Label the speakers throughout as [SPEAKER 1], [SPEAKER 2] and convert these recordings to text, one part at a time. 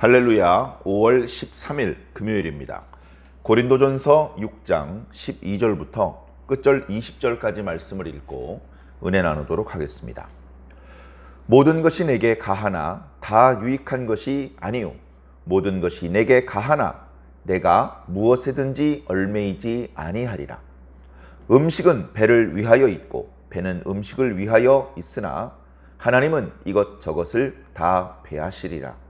[SPEAKER 1] 할렐루야 5월 13일 금요일입니다. 고린도전서 6장 12절부터 끝절 20절까지 말씀을 읽고 은혜 나누도록 하겠습니다. 모든 것이 내게 가하나 다 유익한 것이 아니요 모든 것이 내게 가하나 내가 무엇에든지 얼매이지 아니하리라. 음식은 배를 위하여 있고 배는 음식을 위하여 있으나 하나님은 이것저것을 다 배하시리라.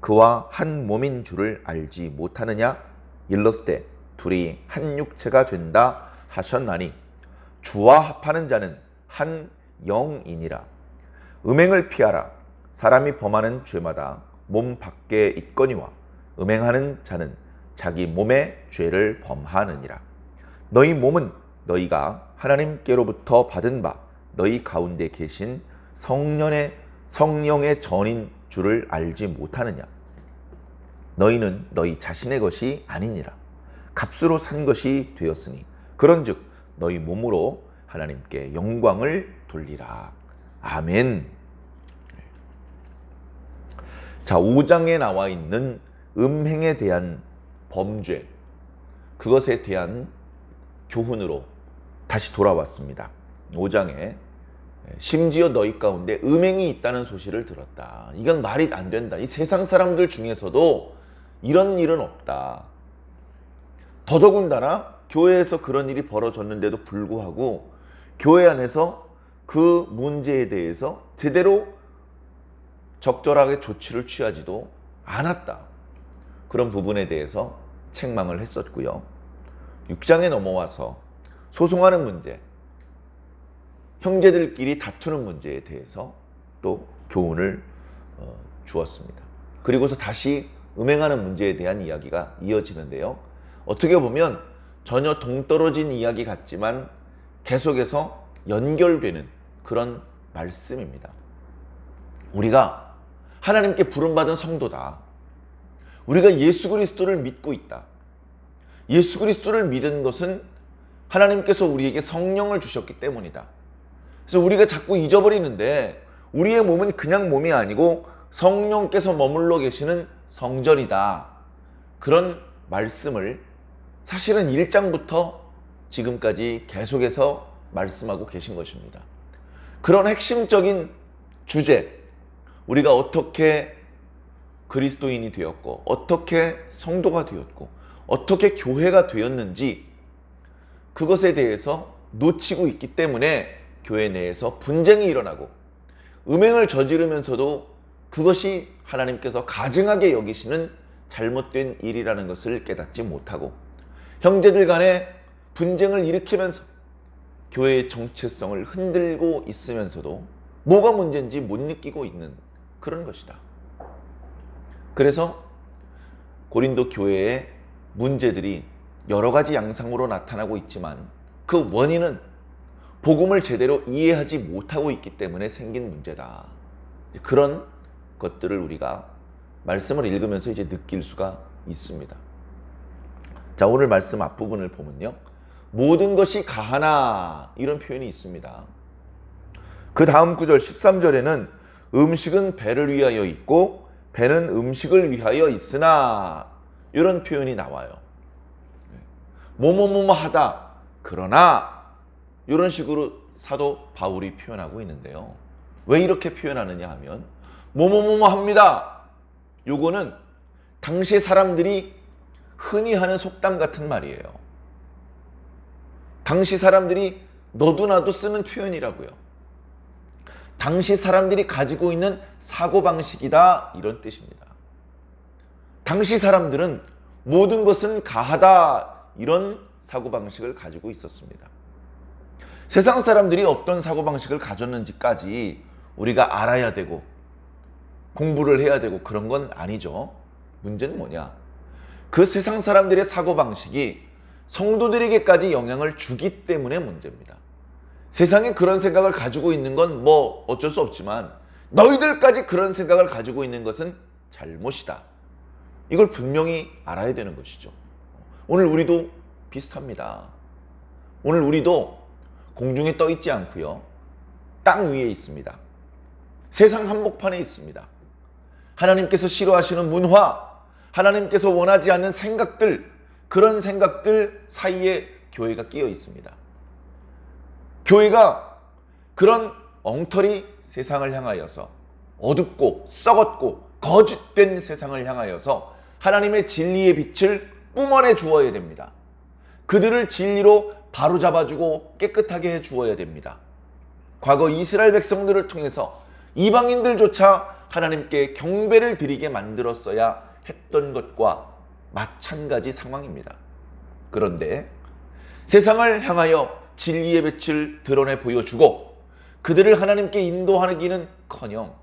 [SPEAKER 1] 그와 한 몸인 줄을 알지 못하느냐? 일러스되 둘이 한 육체가 된다 하셨나니 주와 합하는 자는 한 영이니라. 음행을 피하라. 사람이 범하는 죄마다 몸 밖에 있거니와 음행하는 자는 자기 몸의 죄를 범하느니라. 너희 몸은 너희가 하나님께로부터 받은 바 너희 가운데 계신 성령의 성령의 전인 줄을 알지 못하느냐? 너희는 너희 자신의 것이 아니니라. 값으로 산 것이 되었으니 그런즉 너희 몸으로 하나님께 영광을 돌리라. 아멘. 자, 5장에 나와 있는 음행에 대한 범죄 그것에 대한 교훈으로 다시 돌아왔습니다. 5장에 심지어 너희 가운데 음행이 있다는 소식을 들었다. 이건 말이 안 된다. 이 세상 사람들 중에서도 이런 일은 없다. 더더군다나 교회에서 그런 일이 벌어졌는데도 불구하고 교회 안에서 그 문제에 대해서 제대로 적절하게 조치를 취하지도 않았다. 그런 부분에 대해서 책망을 했었고요. 6장에 넘어와서 소송하는 문제, 형제들끼리 다투는 문제에 대해서 또 교훈을 어, 주었습니다. 그리고서 다시 음행하는 문제에 대한 이야기가 이어지는데요. 어떻게 보면 전혀 동떨어진 이야기 같지만 계속해서 연결되는 그런 말씀입니다. 우리가 하나님께 부름받은 성도다. 우리가 예수 그리스도를 믿고 있다. 예수 그리스도를 믿은 것은 하나님께서 우리에게 성령을 주셨기 때문이다. 그래서 우리가 자꾸 잊어버리는데 우리의 몸은 그냥 몸이 아니고 성령께서 머물러 계시는 성전이다. 그런 말씀을 사실은 1장부터 지금까지 계속해서 말씀하고 계신 것입니다. 그런 핵심적인 주제, 우리가 어떻게 그리스도인이 되었고, 어떻게 성도가 되었고, 어떻게 교회가 되었는지 그것에 대해서 놓치고 있기 때문에 교회 내에서 분쟁이 일어나고 음행을 저지르면서도 그것이 하나님께서 가증하게 여기시는 잘못된 일이라는 것을 깨닫지 못하고 형제들 간에 분쟁을 일으키면서 교회의 정체성을 흔들고 있으면서도 뭐가 문제인지 못 느끼고 있는 그런 것이다. 그래서 고린도 교회의 문제들이 여러 가지 양상으로 나타나고 있지만 그 원인은 복음을 제대로 이해하지 못하고 있기 때문에 생긴 문제다. 그런 것들을 우리가 말씀을 읽으면서 이제 느낄 수가 있습니다. 자, 오늘 말씀 앞부분을 보면요. 모든 것이 가하나 이런 표현이 있습니다. 그 다음 구절 13절에는 음식은 배를 위하여 있고 배는 음식을 위하여 있으나 이런 표현이 나와요. 뭐뭐뭐뭐 하다. 그러나 이런 식으로 사도 바울이 표현하고 있는데요. 왜 이렇게 표현하느냐 하면 뭐뭐뭐뭐 합니다. 요거는 당시 사람들이 흔히 하는 속담 같은 말이에요. 당시 사람들이 너도 나도 쓰는 표현이라고요. 당시 사람들이 가지고 있는 사고방식이다 이런 뜻입니다. 당시 사람들은 모든 것은 가하다 이런 사고방식을 가지고 있었습니다. 세상 사람들이 어떤 사고방식을 가졌는지까지 우리가 알아야 되고 공부를 해야 되고 그런 건 아니죠. 문제는 뭐냐? 그 세상 사람들의 사고방식이 성도들에게까지 영향을 주기 때문에 문제입니다. 세상에 그런 생각을 가지고 있는 건 뭐 어쩔 수 없지만 너희들까지 그런 생각을 가지고 있는 것은 잘못이다. 이걸 분명히 알아야 되는 것이죠. 오늘 우리도 비슷합니다. 오늘 우리도 공중에 떠 있지 않고요. 땅 위에 있습니다. 세상 한복판에 있습니다. 하나님께서 싫어하시는 문화, 하나님께서 원하지 않는 생각들, 그런 생각들 사이에 교회가 끼어 있습니다. 교회가 그런 엉터리 세상을 향하여서 어둡고 썩었고 거짓된 세상을 향하여서 하나님의 진리의 빛을 뿜어내 주어야 됩니다. 그들을 진리로 바로 잡아주고 깨끗하게 해 주어야 됩니다. 과거 이스라엘 백성들을 통해서 이방인들조차 하나님께 경배를 드리게 만들었어야 했던 것과 마찬가지 상황입니다. 그런데 세상을 향하여 진리의 빛을 드러내 보여주고 그들을 하나님께 인도하기는 커녕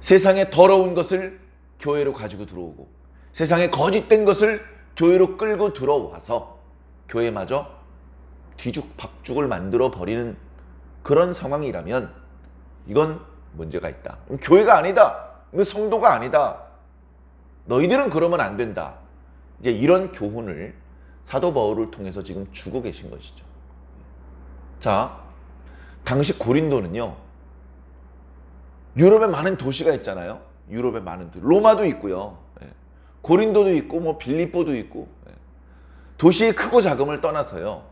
[SPEAKER 1] 세상에 더러운 것을 교회로 가지고 들어오고 세상에 거짓된 것을 교회로 끌고 들어와서 교회마저 뒤죽박죽을 만들어 버리는 그런 상황이라면 이건 문제가 있다. 교회가 아니다. 그 성도가 아니다. 너희들은 그러면 안 된다. 이제 이런 교훈을 사도 바울을 통해서 지금 주고 계신 것이죠. 자, 당시 고린도는요. 유럽에 많은 도시가 있잖아요. 유럽에 많은 도시. 로마도 있고요. 예. 고린도도 있고 뭐 빌립보도 있고. 예. 도시의 크고 작음을 떠나서요.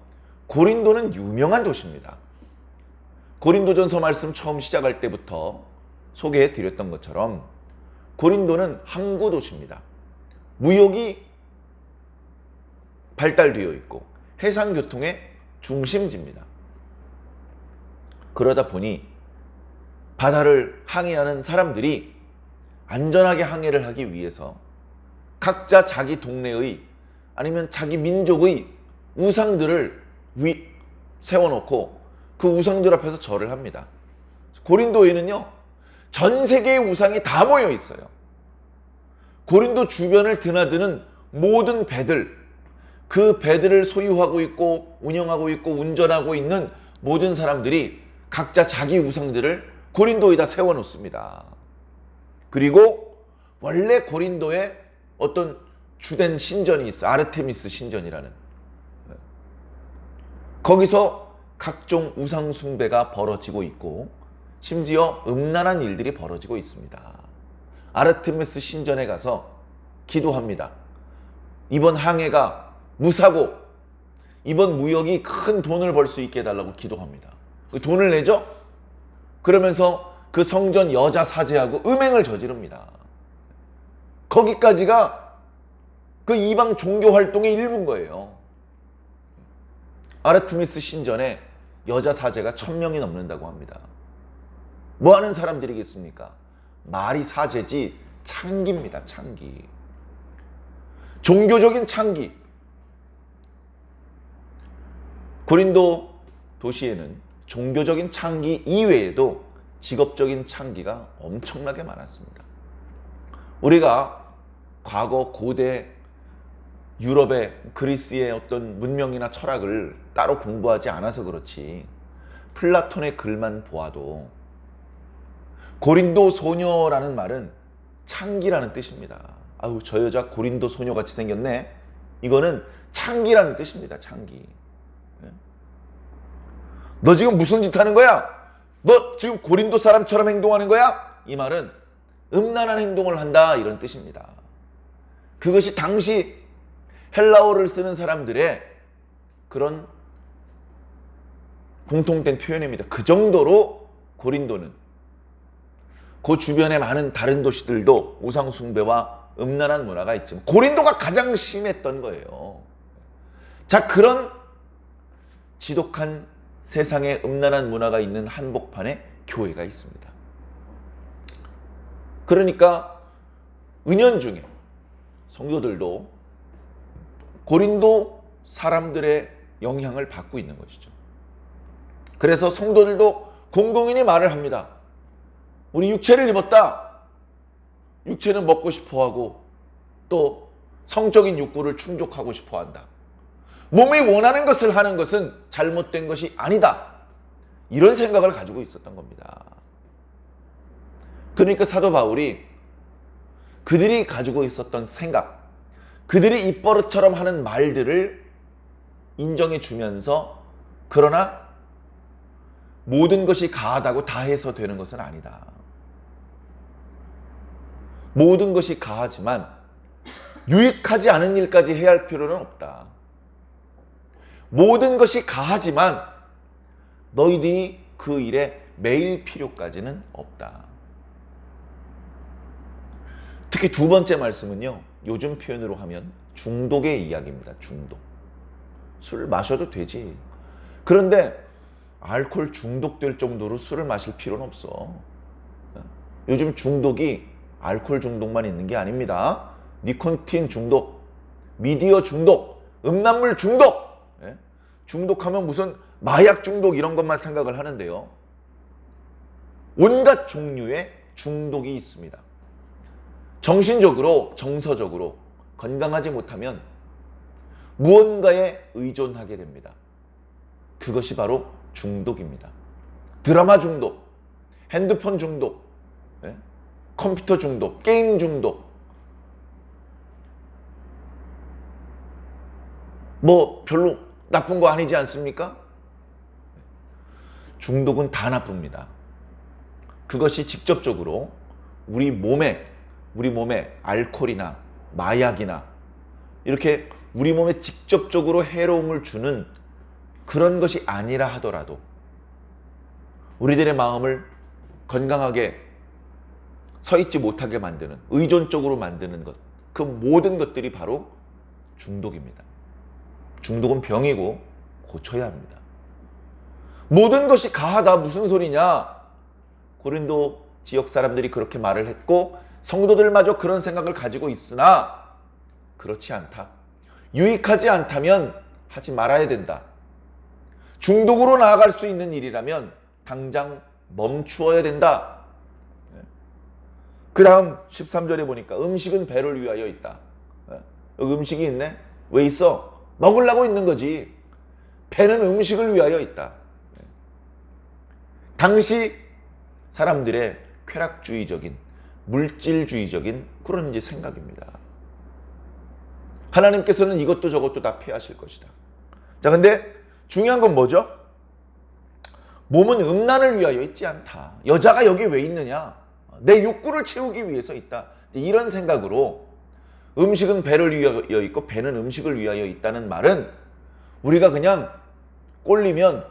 [SPEAKER 1] 고린도는 유명한 도시입니다. 고린도전서 말씀 처음 시작할 때부터 소개해 드렸던 것처럼 고린도는 항구 도시입니다. 무역이 발달되어 있고 해상 교통의 중심지입니다. 그러다 보니 바다를 항해하는 사람들이 안전하게 항해를 하기 위해서 각자 자기 동네의 아니면 자기 민족의 우상들을 위, 세워놓고 그 우상들 앞에서 절을 합니다. 고린도에는요, 전 세계의 우상이 다 모여 있어요. 고린도 주변을 드나드는 모든 배들, 그 배들을 소유하고 있고 운영하고 있고 운전하고 있는 모든 사람들이 각자 자기 우상들을 고린도에다 세워놓습니다. 그리고 원래 고린도에 어떤 주된 신전이 있어. 아르테미스 신전이라는. 거기서 각종 우상 숭배가 벌어지고 있고 심지어 음란한 일들이 벌어지고 있습니다. 아르테미스 신전에 가서 기도합니다. 이번 항해가 무사고 이번 무역이 큰 돈을 벌 수 있게 해달라고 기도합니다. 그 돈을 내죠? 그러면서 그 성전 여자 사제하고 음행을 저지릅니다. 거기까지가 그 이방 종교 활동의 일부인 거예요. 아르테미스 신전에 여자 사제가 천 명이 넘는다고 합니다. 뭐 하는 사람들이겠습니까? 말이 사제지 창기입니다. 창기. 종교적인 창기. 고린도 도시에는 종교적인 창기 이외에도 직업적인 창기가 엄청나게 많았습니다. 우리가 과거 고대 유럽의 그리스의 어떤 문명이나 철학을 따로 공부하지 않아서 그렇지 플라톤의 글만 보아도 고린도 소녀라는 말은 창기라는 뜻입니다. 아우 저 여자 고린도 소녀 같이 생겼네. 이거는 창기라는 뜻입니다. 창기. 예? 너 지금 무슨 짓 하는 거야? 너 지금 고린도 사람처럼 행동하는 거야? 이 말은 음란한 행동을 한다 이런 뜻입니다. 그것이 당시 헬라어를 쓰는 사람들의 그런 공통된 표현입니다. 그 정도로 고린도는 그 주변에 많은 다른 도시들도 우상 숭배와 음란한 문화가 있지만 고린도가 가장 심했던 거예요. 자 그런 지독한 세상에 음란한 문화가 있는 한복판에 교회가 있습니다. 그러니까 은연중에 성도들도 고린도 사람들의 영향을 받고 있는 것이죠. 그래서 성도들도 공공연히 말을 합니다. 우리 육체를 입었다. 육체는 먹고 싶어 하고 또 성적인 욕구를 충족하고 싶어 한다. 몸이 원하는 것을 하는 것은 잘못된 것이 아니다. 이런 생각을 가지고 있었던 겁니다. 그러니까 사도 바울이 그들이 가지고 있었던 생각, 그들이 입버릇처럼 하는 말들을 인정해 주면서 그러나 모든 것이 가하다고 다 해서 되는 것은 아니다. 모든 것이 가하지만 유익하지 않은 일까지 해야 할 필요는 없다. 모든 것이 가하지만 너희들이 그 일에 매일 필요까지는 없다. 특히 두 번째 말씀은요. 요즘 표현으로 하면 중독의 이야기입니다. 중독. 술 마셔도 되지. 그런데 알코올 중독될 정도로 술을 마실 필요는 없어. 요즘 중독이 알코올 중독만 있는 게 아닙니다. 니코틴 중독, 미디어 중독, 음란물 중독. 예? 중독하면 무슨 마약 중독 이런 것만 생각을 하는데요. 온갖 종류의 중독이 있습니다. 정신적으로, 정서적으로 건강하지 못하면 무언가에 의존하게 됩니다. 그것이 바로 중독입니다. 드라마 중독, 핸드폰 중독, 예? 컴퓨터 중독, 게임 중독. 뭐 별로 나쁜 거 아니지 않습니까? 중독은 다 나쁩니다. 그것이 직접적으로 우리 몸에 우리 몸에 알코올이나 마약이나 이렇게 우리 몸에 직접적으로 해로움을 주는 그런 것이 아니라 하더라도 우리들의 마음을 건강하게 서 있지 못하게 만드는 의존적으로 만드는 것 그 모든 것들이 바로 중독입니다. 중독은 병이고 고쳐야 합니다. 모든 것이 가하다 무슨 소리냐? 고린도 지역 사람들이 그렇게 말을 했고 성도들마저 그런 생각을 가지고 있으나 그렇지 않다. 유익하지 않다면 하지 말아야 된다. 중독으로 나아갈 수 있는 일이라면 당장 멈추어야 된다. 그 다음 13절에 보니까 음식은 배를 위하여 있다. 여기 음식이 있네? 왜 있어? 먹으려고 있는 거지. 배는 음식을 위하여 있다. 당시 사람들의 쾌락주의적인, 물질주의적인 그런 이제 생각입니다. 하나님께서는 이것도 저것도 다 피하실 것이다. 자, 근데 중요한 건 뭐죠? 몸은 음란을 위하여 있지 않다. 여자가 여기 왜 있느냐? 내 욕구를 채우기 위해서 있다. 이런 생각으로 음식은 배를 위하여 있고 배는 음식을 위하여 있다는 말은 우리가 그냥 꼴리면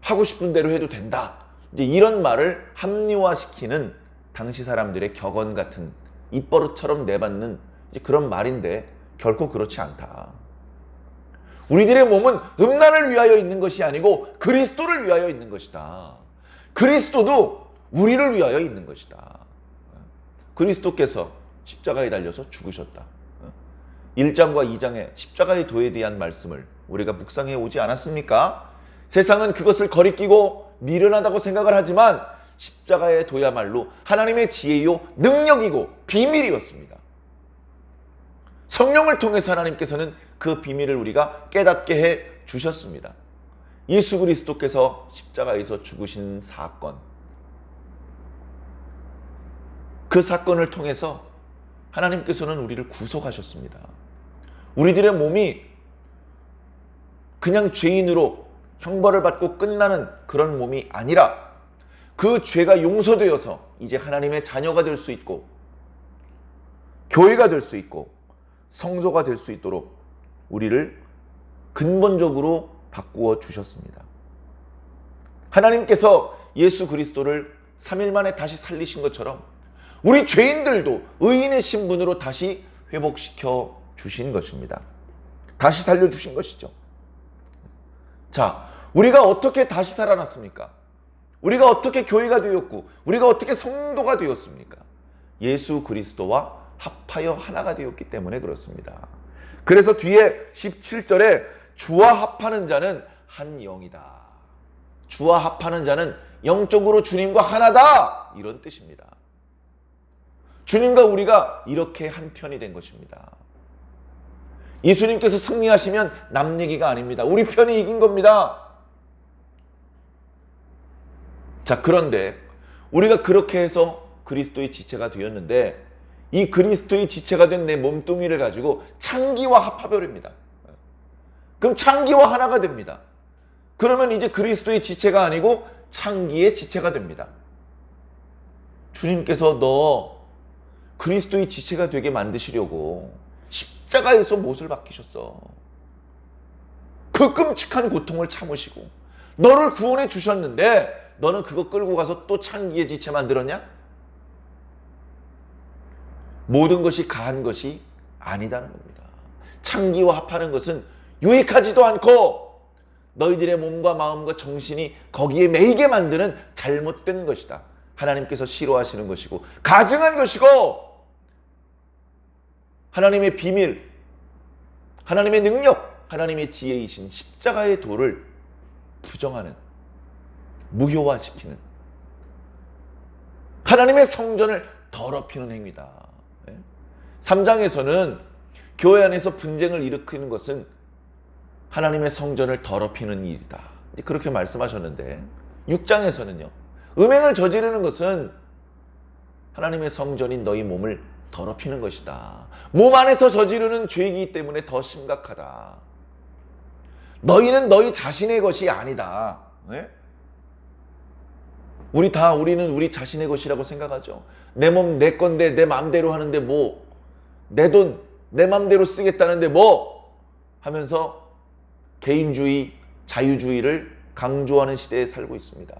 [SPEAKER 1] 하고 싶은 대로 해도 된다. 이제 이런 말을 합리화시키는 당시 사람들의 격언 같은 입버릇처럼 내받는 그런 말인데 결코 그렇지 않다. 우리들의 몸은 음란을 위하여 있는 것이 아니고 그리스도를 위하여 있는 것이다. 그리스도도 우리를 위하여 있는 것이다. 그리스도께서 십자가에 달려서 죽으셨다. 1장과 2장의 십자가의 도에 대한 말씀을 우리가 묵상해 오지 않았습니까? 세상은 그것을 거리끼고 미련하다고 생각을 하지만 십자가의 도야말로 하나님의 지혜요 능력이고 비밀이었습니다. 성령을 통해서 하나님께서는 그 비밀을 우리가 깨닫게 해 주셨습니다. 예수 그리스도께서 십자가에서 죽으신 사건. 그 사건을 통해서 하나님께서는 우리를 구속하셨습니다. 우리들의 몸이 그냥 죄인으로 형벌을 받고 끝나는 그런 몸이 아니라 그 죄가 용서되어서 이제 하나님의 자녀가 될 수 있고 교회가 될 수 있고 성소가 될 수 있도록 우리를 근본적으로 바꾸어 주셨습니다. 하나님께서 예수 그리스도를 3일 만에 다시 살리신 것처럼 우리 죄인들도 의인의 신분으로 다시 회복시켜 주신 것입니다. 다시 살려 주신 것이죠. 자, 우리가 어떻게 다시 살아났습니까? 우리가 어떻게 교회가 되었고, 우리가 어떻게 성도가 되었습니까? 예수 그리스도와 합하여 하나가 되었기 때문에 그렇습니다. 그래서 뒤에 17절에 주와 합하는 자는 한 영이다. 주와 합하는 자는 영적으로 주님과 하나다. 이런 뜻입니다. 주님과 우리가 이렇게 한 편이 된 것입니다. 예수님께서 승리하시면 남 얘기가 아닙니다. 우리 편이 이긴 겁니다. 자, 그런데 우리가 그렇게 해서 그리스도의 지체가 되었는데 이 그리스도의 지체가 된 내 몸뚱이를 가지고 창기와 합하버립니다. 그럼 창기와 하나가 됩니다. 그러면 이제 그리스도의 지체가 아니고 창기의 지체가 됩니다. 주님께서 너 그리스도의 지체가 되게 만드시려고 십자가에서 못을 박히셨어. 그 끔찍한 고통을 참으시고 너를 구원해 주셨는데 너는 그거 끌고 가서 또 창기의 지체 만들었냐? 모든 것이 가한 것이 아니다는 겁니다. 창기와 합하는 것은 유익하지도 않고 너희들의 몸과 마음과 정신이 거기에 매이게 만드는 잘못된 것이다. 하나님께서 싫어하시는 것이고 가증한 것이고 하나님의 비밀, 하나님의 능력, 하나님의 지혜이신 십자가의 도를 부정하는 무효화시키는 하나님의 성전을 더럽히는 행위다. 3장에서는 교회 안에서 분쟁을 일으키는 것은 하나님의 성전을 더럽히는 일이다. 그렇게 말씀하셨는데 6장에서는요. 음행을 저지르는 것은 하나님의 성전인 너희 몸을 더럽히는 것이다. 몸 안에서 저지르는 죄이기 때문에 더 심각하다. 너희는 너희 자신의 것이 아니다. 네? 우리 다 우리는 우리 자신의 것이라고 생각하죠. 내 몸 내 건데 내 마음대로 하는데 뭐 내 돈 내 마음대로 쓰겠다는데 뭐 하면서 개인주의, 자유주의를 강조하는 시대에 살고 있습니다.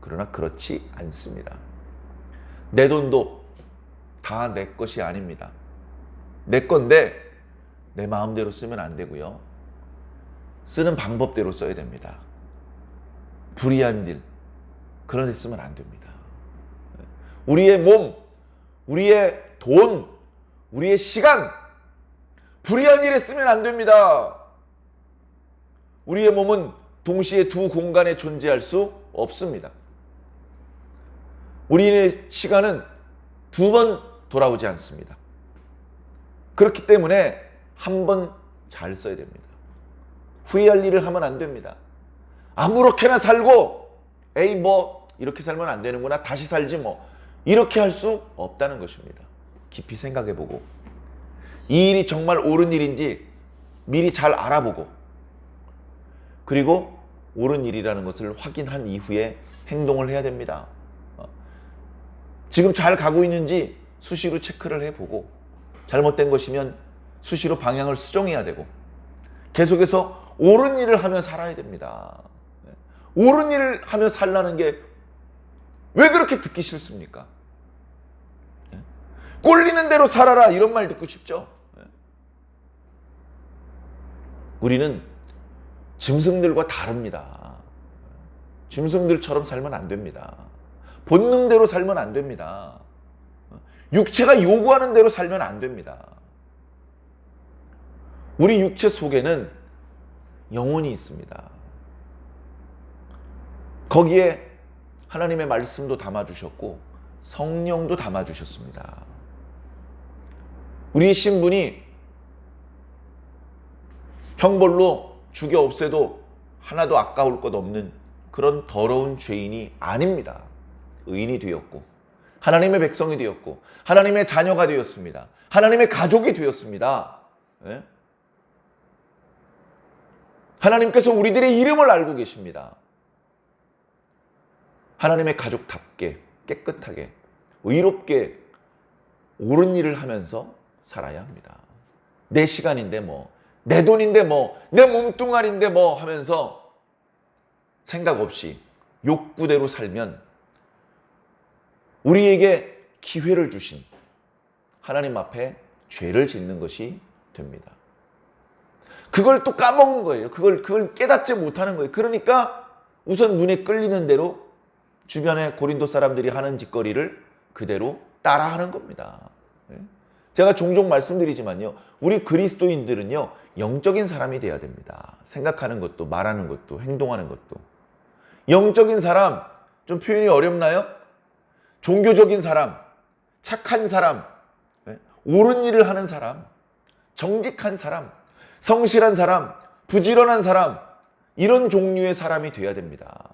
[SPEAKER 1] 그러나 그렇지 않습니다. 내 돈도 다 내 것이 아닙니다. 내 건데 내 마음대로 쓰면 안 되고요. 쓰는 방법대로 써야 됩니다. 불의한 일, 쓰면 안 됩니다. 우리의 몸, 우리의 돈, 우리의 시간, 불의한 일에 쓰면 안 됩니다. 우리의 몸은 동시에 두 공간에 존재할 수 없습니다. 우리의 시간은 두 번 돌아오지 않습니다. 그렇기 때문에 한 번 잘 써야 됩니다. 후회할 일을 하면 안 됩니다. 아무렇게나 살고 에이 뭐 이렇게 살면 안 되는구나 다시 살지 뭐 이렇게 할 수 없다는 것입니다. 깊이 생각해 보고 이 일이 정말 옳은 일인지 미리 잘 알아보고 그리고 옳은 일이라는 것을 확인한 이후에 행동을 해야 됩니다. 어. 지금 잘 가고 있는지 수시로 체크를 해보고 잘못된 것이면 수시로 방향을 수정해야 되고 계속해서 옳은 일을 하며 살아야 됩니다. 네. 옳은 일을 하며 살라는 게 왜 그렇게 듣기 싫습니까? 네. 꼴리는 대로 살아라 이런 말 듣고 싶죠? 네. 우리는 짐승들과 다릅니다. 짐승들처럼 살면 안 됩니다. 본능대로 살면 안 됩니다. 육체가 요구하는 대로 살면 안 됩니다. 우리 육체 속에는 영혼이 있습니다. 거기에 하나님의 말씀도 담아주셨고 성령도 담아주셨습니다. 우리 신분이 형벌로 죽여 없애도 하나도 아까울 것 없는 그런 더러운 죄인이 아닙니다. 의인이 되었고 하나님의 백성이 되었고 하나님의 자녀가 되었습니다. 하나님의 가족이 되었습니다. 예? 하나님께서 우리들의 이름을 알고 계십니다. 하나님의 가족답게 깨끗하게 의롭게 옳은 일을 하면서 살아야 합니다. 내 시간인데 뭐, 내 돈인데 뭐, 내 몸뚱아리인데 뭐 하면서 생각 없이 욕구대로 살면 우리에게 기회를 주신 하나님 앞에 죄를 짓는 것이 됩니다. 그걸 또 까먹은 거예요. 그걸, 그걸 깨닫지 못하는 거예요. 그러니까 우선 눈에 끌리는 대로 주변의 고린도 사람들이 하는 짓거리를 그대로 따라하는 겁니다. 예? 제가 종종 말씀드리지만요. 우리 그리스도인들은요. 영적인 사람이 돼야 됩니다. 생각하는 것도 말하는 것도 행동하는 것도. 영적인 사람 좀 표현이 어렵나요? 종교적인 사람, 착한 사람, 예? 옳은 일을 하는 사람, 정직한 사람, 성실한 사람, 부지런한 사람, 이런 종류의 사람이 돼야 됩니다.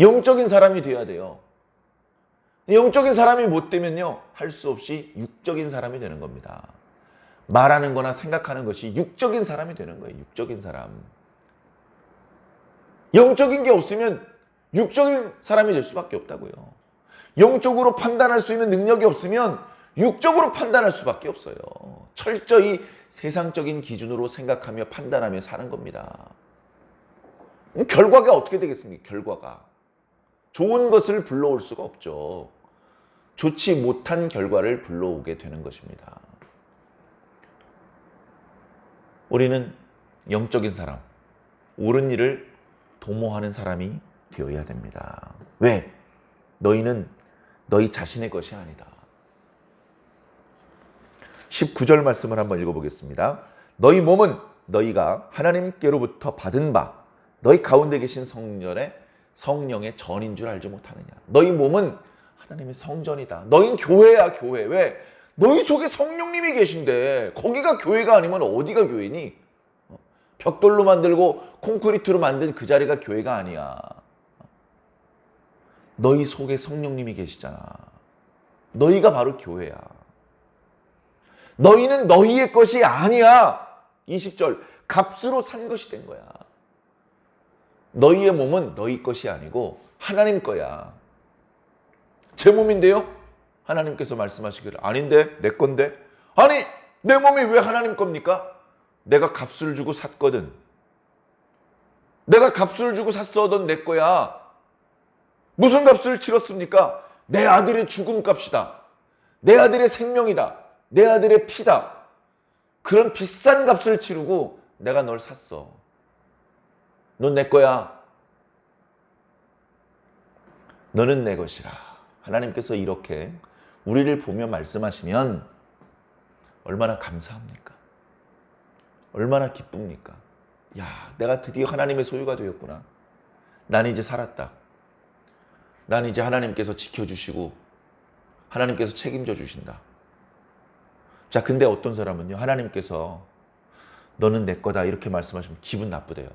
[SPEAKER 1] 예? 영적인 사람이 돼야 돼요. 영적인 사람이 못 되면요, 할 수 없이 육적인 사람이 되는 겁니다. 말하는 거나 생각하는 것이 육적인 사람이 되는 거예요, 육적인 사람. 영적인 게 없으면 육적인 사람이 될 수밖에 없다고요. 영적으로 판단할 수 있는 능력이 없으면 육적으로 판단할 수밖에 없어요. 철저히 세상적인 기준으로 생각하며 판단하며 사는 겁니다. 그럼 결과가 어떻게 되겠습니까? 결과가. 좋은 것을 불러올 수가 없죠. 좋지 못한 결과를 불러오게 되는 것입니다. 우리는 영적인 사람, 옳은 일을 도모하는 사람이 되어야 됩니다. 왜? 너희는 너희 자신의 것이 아니다. 19절 말씀을 한번 읽어보겠습니다. 너희 몸은 너희가 하나님께로부터 받은 바 너희 가운데 계신 성전의 성령의 전인 줄 알지 못하느냐. 너희 몸은 하나님의 성전이다. 너희 교회야 교회. 왜? 너희 속에 성령님이 계신데 거기가 교회가 아니면 어디가 교회니? 어? 벽돌로 만들고 콘크리트로 만든 그 자리가 교회가 아니야. 너희 속에 성령님이 계시잖아. 너희가 바로 교회야. 너희는 너희의 것이 아니야. 20절. 값으로 산 것이 된 거야. 너희의 몸은 너희 것이 아니고 하나님 거야. 제 몸인데요? 하나님께서 말씀하시기를 아닌데 내 건데 아니 내 몸이 왜 하나님 겁니까? 내가 값을 주고 샀거든. 내가 값을 주고 샀어던 내 거야. 무슨 값을 치렀습니까? 내 아들의 죽음 값이다. 내 아들의 생명이다. 내 아들의 피다. 그런 비싼 값을 치르고 내가 널 샀어. 넌 내 거야. 너는 내 것이라. 하나님께서 이렇게 우리를 보며 말씀하시면 얼마나 감사합니까? 얼마나 기쁩니까? 야, 내가 드디어 하나님의 소유가 되었구나. 난 이제 살았다. 난 이제 하나님께서 지켜주시고 하나님께서 책임져 주신다. 자, 근데 어떤 사람은요, 하나님께서 너는 내 거다 이렇게 말씀하시면 기분 나쁘대요.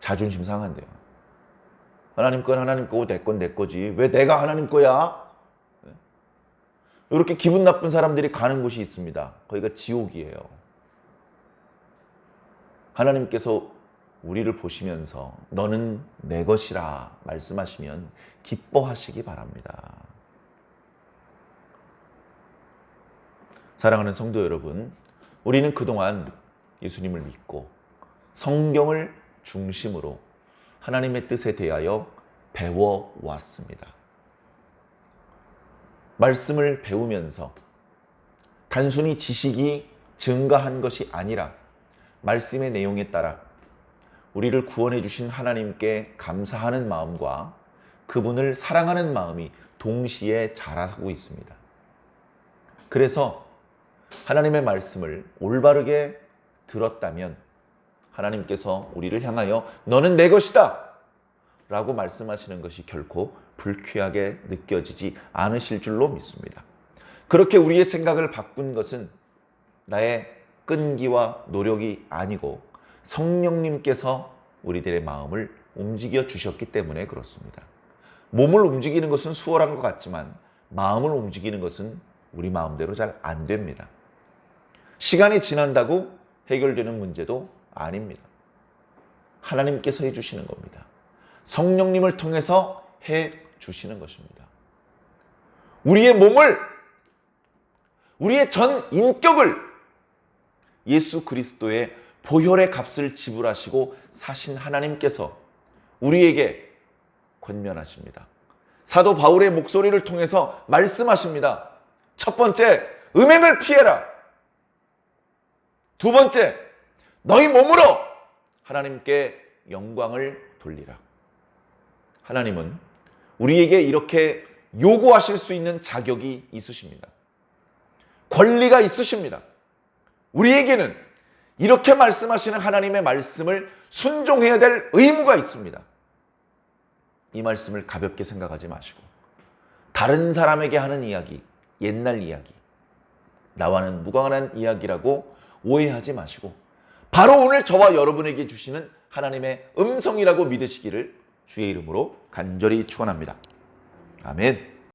[SPEAKER 1] 자존심 상한대요. 하나님 건 하나님 거고 내 건 내 거지. 왜 내가 하나님 거야? 이렇게 기분 나쁜 사람들이 가는 곳이 있습니다. 거기가 지옥이에요. 하나님께서 우리를 보시면서 너는 내 것이라 말씀하시면 기뻐하시기 바랍니다. 사랑하는 성도 여러분, 우리는 그동안 예수님을 믿고 성경을 중심으로 하나님의 뜻에 대하여 배워왔습니다. 말씀을 배우면서 단순히 지식이 증가한 것이 아니라 말씀의 내용에 따라 우리를 구원해 주신 하나님께 감사하는 마음과 그분을 사랑하는 마음이 동시에 자라고 있습니다. 그래서 하나님의 말씀을 올바르게 들었다면 하나님께서 우리를 향하여 너는 내 것이다 라고 말씀하시는 것이 결코 불쾌하게 느껴지지 않으실 줄로 믿습니다. 그렇게 우리의 생각을 바꾼 것은 나의 끈기와 노력이 아니고 성령님께서 우리들의 마음을 움직여 주셨기 때문에 그렇습니다. 몸을 움직이는 것은 수월한 것 같지만 마음을 움직이는 것은 우리 마음대로 잘 안 됩니다. 시간이 지난다고 해결되는 문제도 아닙니다. 하나님께서 해주시는 겁니다. 성령님을 통해서 해 주시는 것입니다. 우리의 몸을, 우리의 전 인격을 예수 그리스도의 보혈의 값을 지불하시고 사신 하나님께서 우리에게 권면하십니다. 사도 바울의 목소리를 통해서 말씀하십니다. 첫 번째, 음행을 피해라. 두 번째, 너희 몸으로 하나님께 영광을 돌리라. 하나님은 우리에게 이렇게 요구하실 수 있는 자격이 있으십니다. 권리가 있으십니다. 우리에게는 이렇게 말씀하시는 하나님의 말씀을 순종해야 될 의무가 있습니다. 이 말씀을 가볍게 생각하지 마시고 다른 사람에게 하는 이야기, 옛날 이야기, 나와는 무관한 이야기라고 오해하지 마시고 바로 오늘 저와 여러분에게 주시는 하나님의 음성이라고 믿으시기를 주의 이름으로 간절히 축원합니다. 아멘.